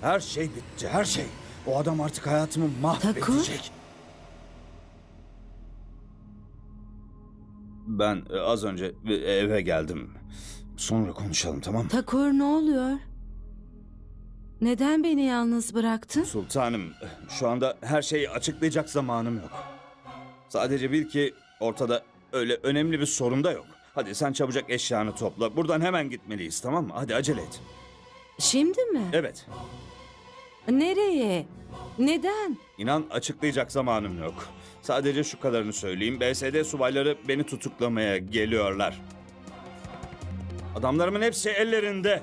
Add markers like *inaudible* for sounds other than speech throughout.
Her şey bitti, her şey. O adam artık hayatımı mahvedecek. Ben e, az önce e, eve geldim. Sonra konuşalım tamam mı? Takur ne oluyor? Neden beni yalnız bıraktın? Sultanım, şu anda her şeyi açıklayacak zamanım yok. Sadece bil ki ortada öyle önemli bir sorun da yok. Hadi sen çabucak eşyanı topla. Buradan hemen gitmeliyiz tamam mı? Hadi acele et. Şimdi mi? Evet. Nereye? Neden? İnan açıklayacak zamanım yok. Sadece şu kadarını söyleyeyim. BSD subayları beni tutuklamaya geliyorlar. Adamlarımın hepsi ellerinde.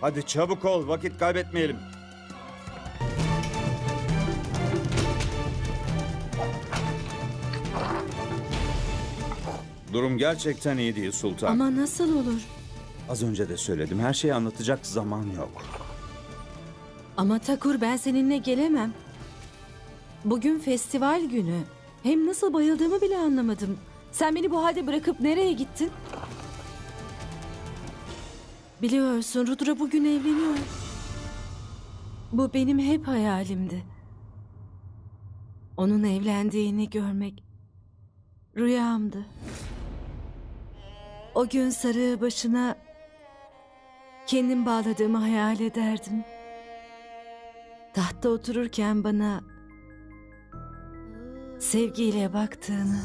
Hadi çabuk ol, vakit kaybetmeyelim. Durum gerçekten iyi değil Sultan. Ama nasıl olur? Az önce de söyledim. Her şeyi anlatacak zaman yok. Ama Takur ben seninle gelemem. Bugün festival günü. Hem nasıl bayıldığımı bile anlamadım. Sen beni bu halde bırakıp nereye gittin? Biliyorsun Rudra bugün evleniyor. Bu benim hep hayalimdi. Onun evlendiğini görmek rüyamdı. O gün sarığı başına kendim bağladığımı hayal ederdim. Tahtta otururken bana sevgiyle baktığını,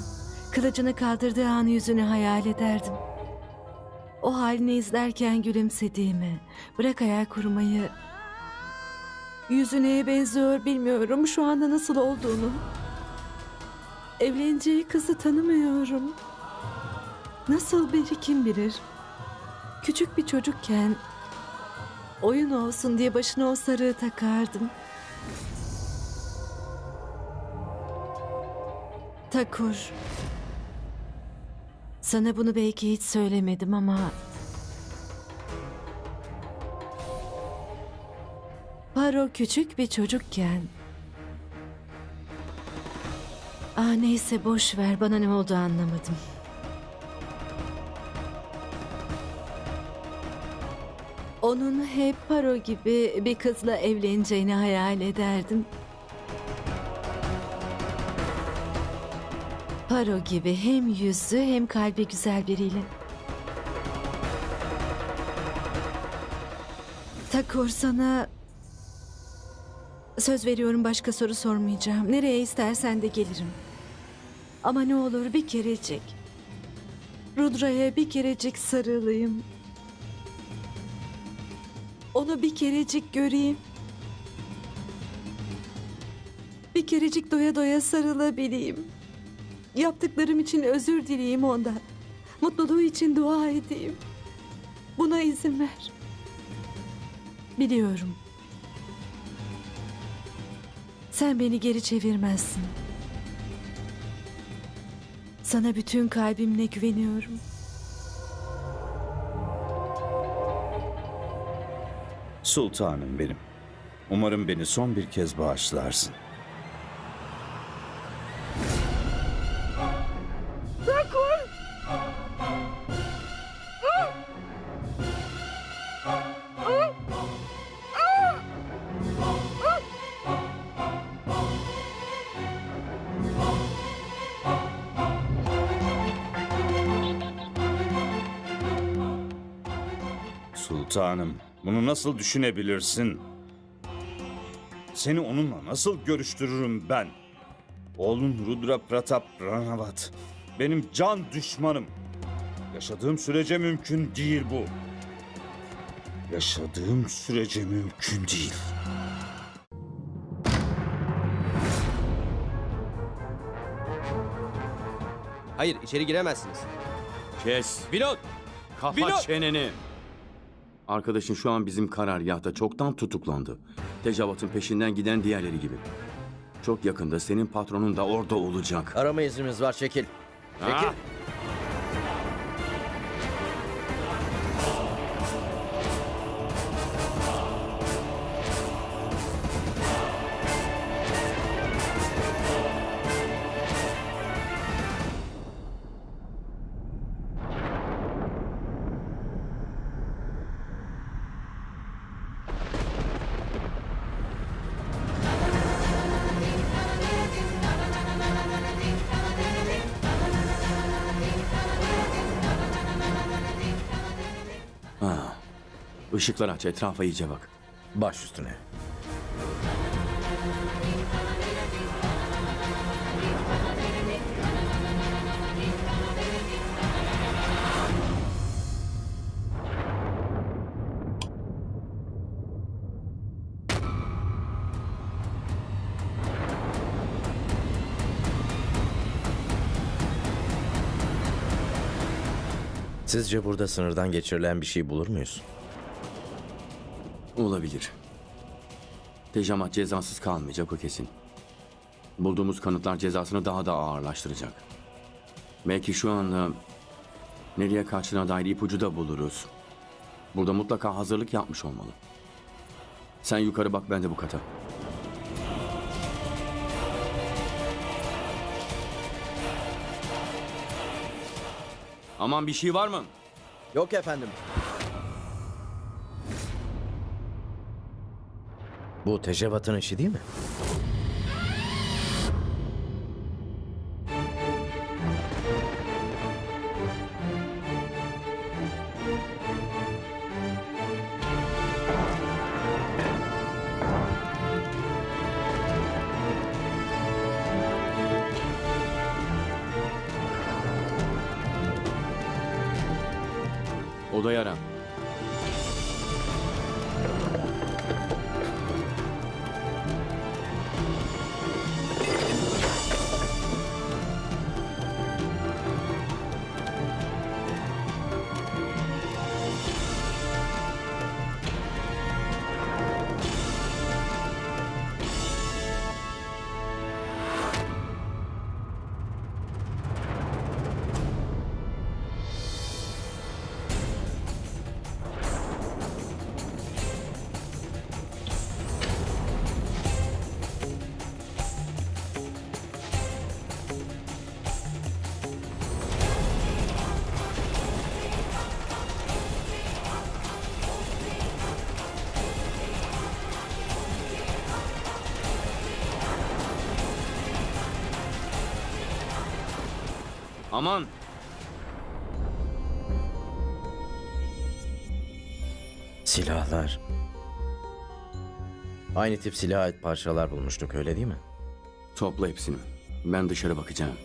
kılıcını kaldırdığı an yüzünü hayal ederdim. O halini izlerken gülümsediğimi, bırak hayal kurmayı, yüzü neye benziyor bilmiyorum şu anda nasıl olduğunu. Evleneceği kızı tanımıyorum. Nasıl biri kim bilir. Küçük bir çocukken oyun olsun diye başına o sarığı takardım. Takur. Sana bunu belki hiç söylemedim ama... Paro küçük bir çocukken... Ah neyse boş ver bana ne oldu anlamadım. Onun hep Paro gibi bir kızla evleneceğini hayal ederdim. Paro gibi hem yüzü hem kalbi güzel biriyle. Takur sana söz veriyorum başka soru sormayacağım. Nereye istersen de gelirim. Ama ne olur bir kerecik. Rudra'ya bir kerecik sarılayım. Onu bir kerecik göreyim. Bir kerecik doya doya sarılabileyim. Yaptıklarım için özür dileyeyim ondan. Mutluluğu için dua edeyim. Buna izin ver. Biliyorum. Sen beni geri çevirmezsin. Sana bütün kalbimle güveniyorum. Sultanım benim. Umarım beni son bir kez bağışlarsın. Sultanım, bunu nasıl düşünebilirsin? Seni onunla nasıl görüştürürüm ben? Oğlun Rudra Pratap Ranavat. Benim can düşmanım. Yaşadığım sürece mümkün değil bu. Yaşadığım sürece mümkün değil. Hayır içeri giremezsiniz. Kes. Vinod! Kapat Bilo- çeneni. Arkadaşın şu an bizim karargahta çoktan tutuklandı. Tecavat'ın peşinden giden diğerleri gibi. Çok yakında senin patronun da orada olacak. Arama iznimiz var çekil. Çekil. Ha? Işıklar aç, etrafa iyice bak. Baş üstüne. Sizce burada sınırdan geçirilen bir şey bulur muyuz? Olabilir. Tecamat cezasız kalmayacak o kesin. Bulduğumuz kanıtlar cezasını daha da ağırlaştıracak. Belki şu anda nereye kaçtığına dair ipucu da buluruz. Burada mutlaka hazırlık yapmış olmalı. Sen yukarı bak ben de bu kata. Aman bir şey var mı? Yok efendim. Bu Tecevat'ın işi değil mi? Odayı ara. Aman Silahlar. Aynı tip silah ait parçalar bulmuştuk öyle değil mi? topla hepsini. Ben dışarı bakacağım.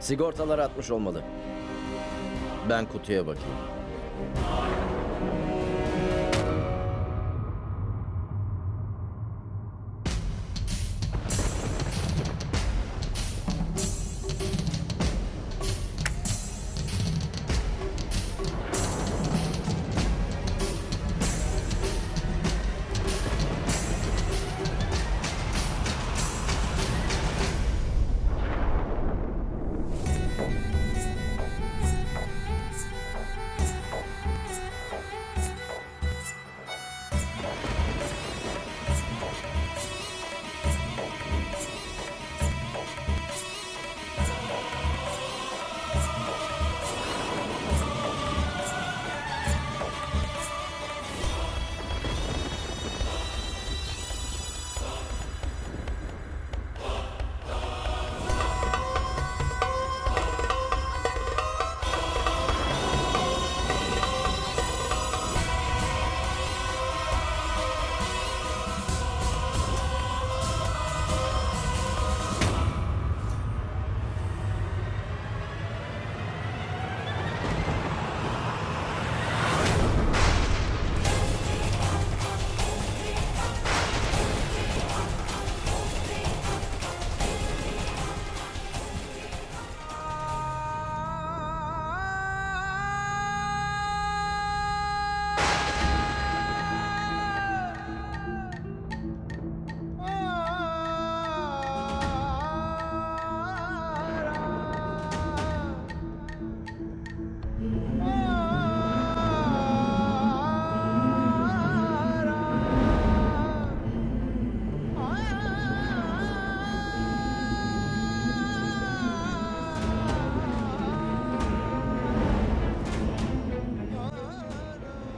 Sigortalar atmış olmalı. Ben kutuya bakayım.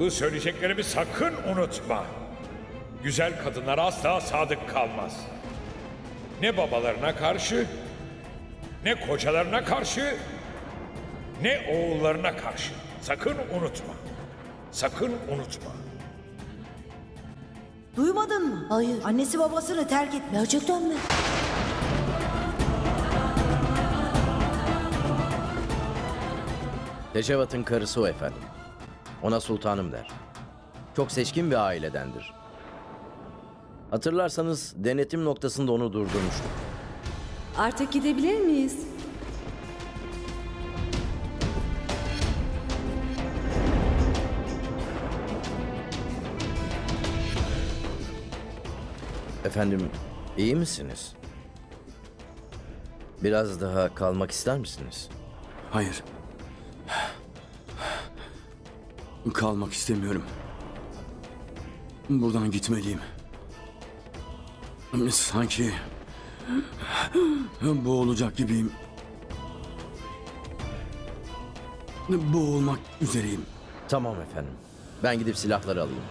Bu söyleyeceklerimi sakın unutma. Güzel kadınlar asla sadık kalmaz. Ne babalarına karşı, ne kocalarına karşı, ne oğullarına karşı. Sakın unutma. Sakın unutma. Duymadın mı? Hayır. Annesi babasını terk etmiş. Gerçekten mi? Tecavat'ın karısı o efendim. Ona sultanım der. Çok seçkin bir ailedendir. Hatırlarsanız denetim noktasında onu durdurmuştuk. Artık gidebilir miyiz? Efendim, iyi misiniz? Biraz daha kalmak ister misiniz? Hayır. Kalmak istemiyorum. Buradan gitmeliyim. Sanki boğulacak gibiyim. Boğulmak üzereyim. Tamam efendim. Ben gidip silahları alayım.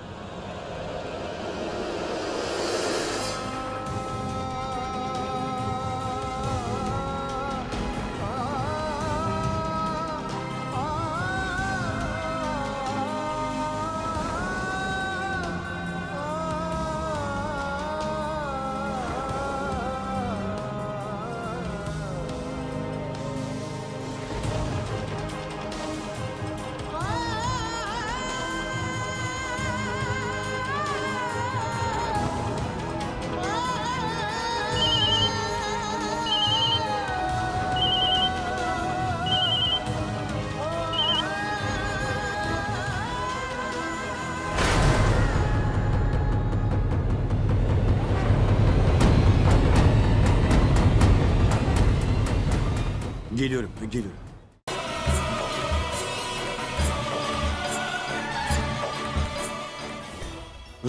Geliyorum.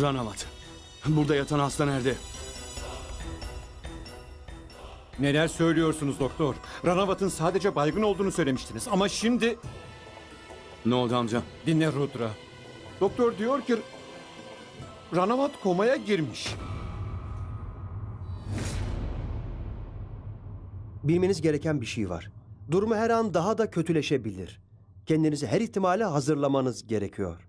Ranavat. Burada yatan hasta nerede? Neler söylüyorsunuz doktor? Ranavat'ın sadece baygın olduğunu söylemiştiniz ama şimdi... Ne oldu amca? Dinle Rudra. Doktor diyor ki... Ranavat komaya girmiş. Bilmeniz gereken bir şey var. Durumu her an daha da kötüleşebilir. Kendinizi her ihtimale hazırlamanız gerekiyor.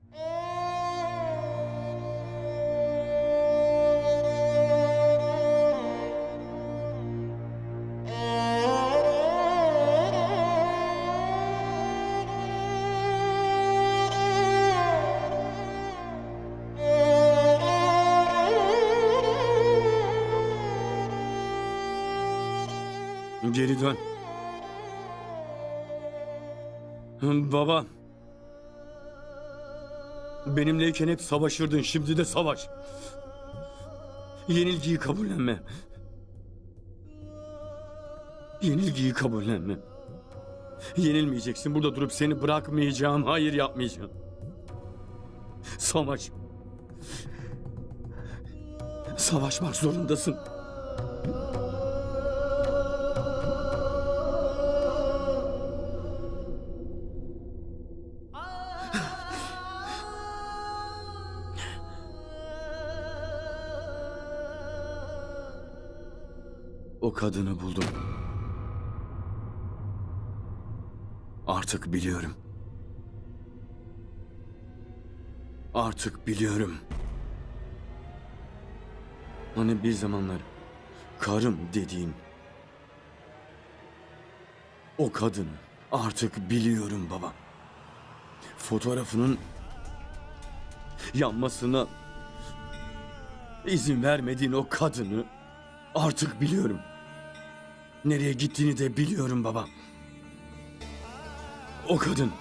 Benimleyken hep savaşırdın, şimdi de savaş. Yenilgiyi kabullenme. Yenilgiyi kabullenme. Yenilmeyeceksin. Burada durup seni bırakmayacağım. Hayır yapmayacağım. Savaş. Savaşmak zorundasın. Kadını buldum. Artık biliyorum. Artık biliyorum. Hani bir zamanlar karım dediğin o kadını artık biliyorum baba. Fotoğrafının yanmasına izin vermediğin o kadını artık biliyorum. Nereye gittiğini de biliyorum baba. O kadın.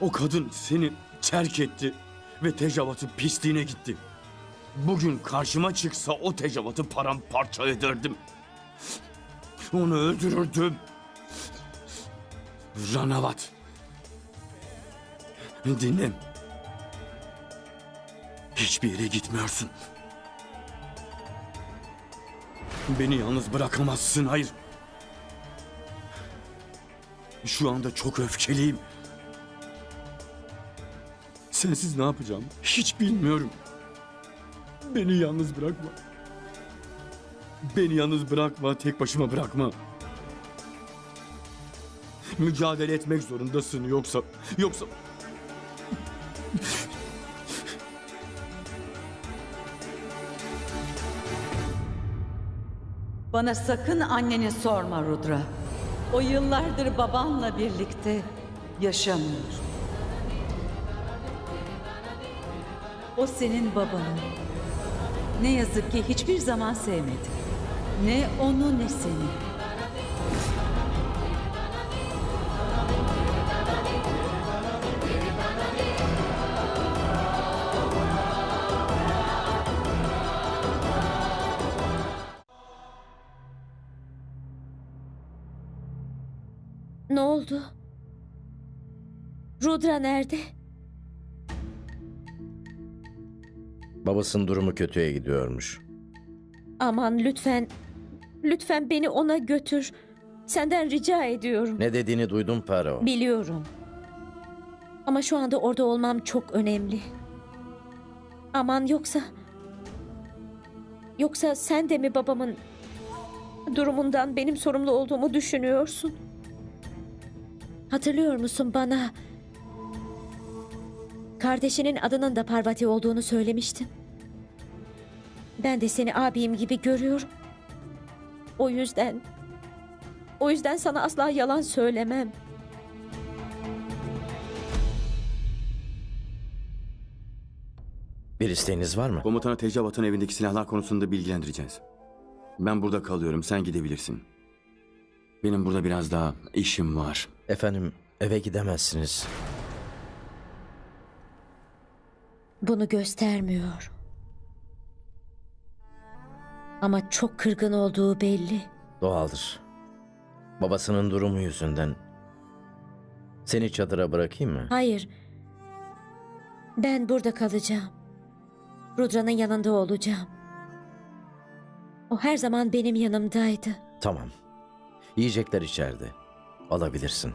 O kadın seni terk etti ve tecavatı pisliğine gitti. Bugün karşıma çıksa o tecavatı paramparça ederdim. Onu öldürürdüm. Ranavat. Dinle. Hiçbir yere gitmiyorsun. Beni yalnız bırakamazsın, hayır. Şu anda çok öfkeliyim. Sensiz ne yapacağım hiç bilmiyorum. Beni yalnız bırakma. Beni yalnız bırakma, tek başıma bırakma. Mücadele etmek zorundasın yoksa yoksa Bana sakın anneni sorma Rudra. O yıllardır babanla birlikte yaşamıyor. O senin babanın. Ne yazık ki hiçbir zaman sevmedi. Ne onu ne seni. Rudra nerede? Babasının durumu kötüye gidiyormuş. Aman lütfen, lütfen beni ona götür. Senden rica ediyorum. Ne dediğini duydum Paro. Biliyorum. Ama şu anda orada olmam çok önemli. Aman yoksa... Yoksa sen de mi babamın durumundan benim sorumlu olduğumu düşünüyorsun? Hatırlıyor musun bana? Kardeşinin adının da Parvati olduğunu söylemiştin. Ben de seni abim gibi görüyorum. O yüzden... O yüzden sana asla yalan söylemem. Bir isteğiniz var mı? komutanı Tecavat'ın evindeki silahlar konusunda bilgilendireceğiz. Ben burada kalıyorum, sen gidebilirsin. Benim burada biraz daha işim var. Efendim eve gidemezsiniz. Bunu göstermiyor. Ama çok kırgın olduğu belli. Doğaldır. Babasının durumu yüzünden. Seni çadıra bırakayım mı? Hayır. Ben burada kalacağım. Rudra'nın yanında olacağım. O her zaman benim yanımdaydı. Tamam. Yiyecekler içeride. Alabilirsin.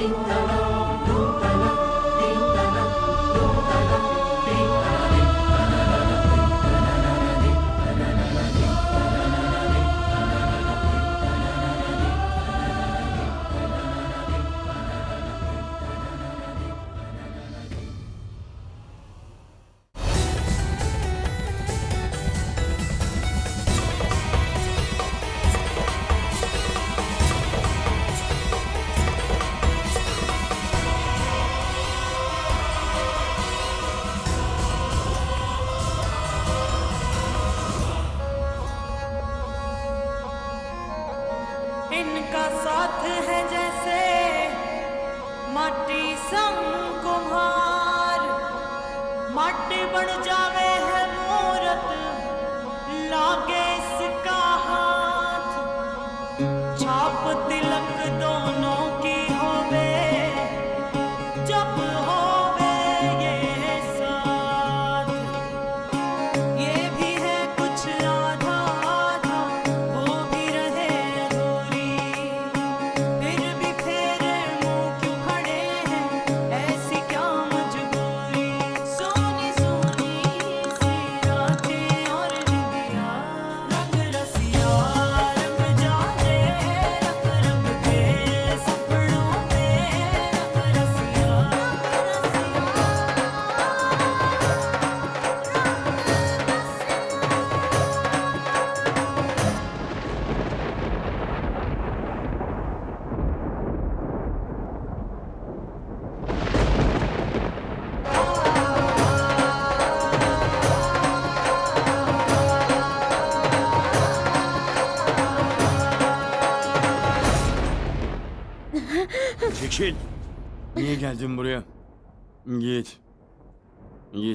sing the इनका साथ है जैसे माटी संग कुम्हार माटी बन जावे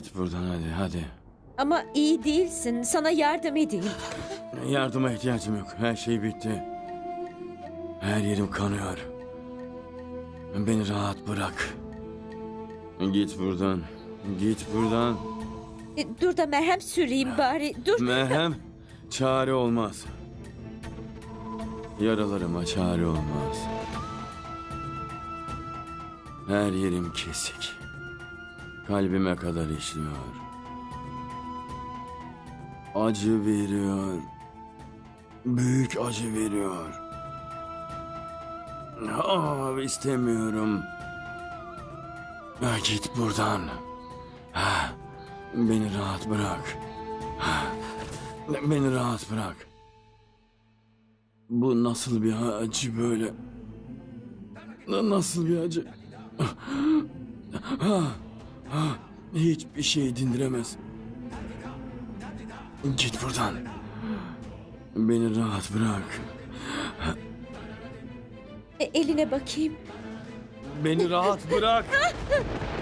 Git buradan hadi hadi. Ama iyi değilsin. Sana yardım edeyim. Yardıma ihtiyacım yok. Her şey bitti. Her yerim kanıyor. Beni rahat bırak. Git buradan. Git buradan. E, Dur da merhem süreyim bari. Dur. Merhem çare olmaz. Yaralarıma çare olmaz. Her yerim kesik. Kalbime kadar işliyor. Acı veriyor. Büyük acı veriyor. Ah, istemiyorum. Ah, git buradan. Ah, beni rahat bırak. Ah, Beni rahat bırak. Bu nasıl bir acı böyle? Na- Nasıl bir acı? Ah, ah, Hiçbir şey dindiremez. Git buradan. Beni rahat bırak. E, Eline bakayım. Beni rahat bırak. *laughs*